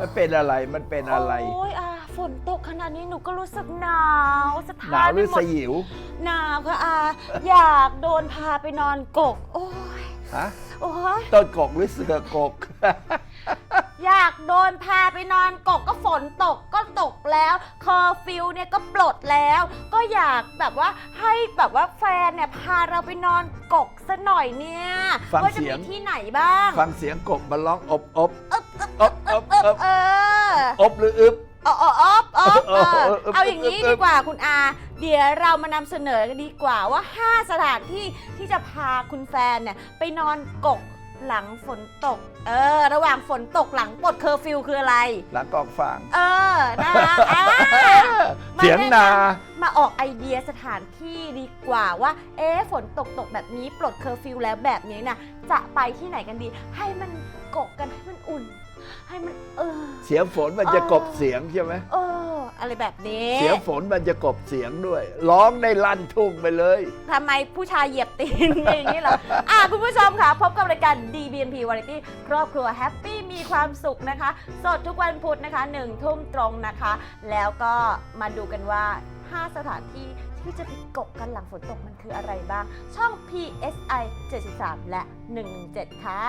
มันเป็นอะไร มันเป็นอะไร โอ้ยอาฝนตกขนาดนี้หนูก็รู้สึกหนาวสะท้าหนานวหรือไปมสดยิว หนาวค่ะอา อยากโดนพาไปนอนกก โอ้ยฮะ โอ้ยต้นกกหรือเสือกก อยากโดนพาไปนอนกกก็ฝนตกก็ตกแล้วเคอร์ฟิวเนี่ยก็ปลดแล้ว ก็อยากแบบว่าให้แบบว่าแฟนเนี่ยพาเราไปนอนกกซะหน่อยเนี่ย ฟังว่าจะเสียมีงที่ไหนบ้าง ฟังเสียงกบมันร้องอบอบอึ๊บ อึ๊บอบอบอึ๊บอบเอออบหรืออึบ อ๋ออ๋ออ๋ออ๋อเออเออเออเอาอย่างนี้เออดีกว่าคุณอา เดี๋ยวเรามานำเสนอกันดีกว่าว่า 5 สถานที่ที่จะพาคุณแฟนเนี่ยไปนอนกกหลังฝนตก เออ ระหว่างฝนตกหลังปลดเคอร์ฟิวคืออะไร หลังกองฟาง เออ นะคะอ่า มาเสียงนามาออกไอเดียสถานที่ดีกว่าว่า เอ๊ะฝนตกตกแบบนี้ปลดเคอร์ฟิวแล้วแบบนี้นะจะไปที่ไหนกันดี ให้มันกกกันให้มันอุ่น ให้มันเออ เสียงฝนมันจะเออกบเสียงใช่ไหมเออ อะไรแบบนี้เสียงฝนมันจะกบเสียงด้วย ร้องได้ลั่นทุ่งไปเลย ทำไมผู้ชายเหยียบตีน อย่างนี้เหรออะคุณผู้ชมค่ะ พบกับรายการ DBNP Variety ครอบครัวแฮปปี้มีความสุขนะคะ สดทุกวันพุธนะคะหนึ่งทุ่มตรงนะคะ แล้วก็มาดูกันว่า 5 สถานที่ที่จะไปกบกันหลังฝนตกมันคืออะไรบ้าง ช่อง PSI 73 และ 117 ค่ะ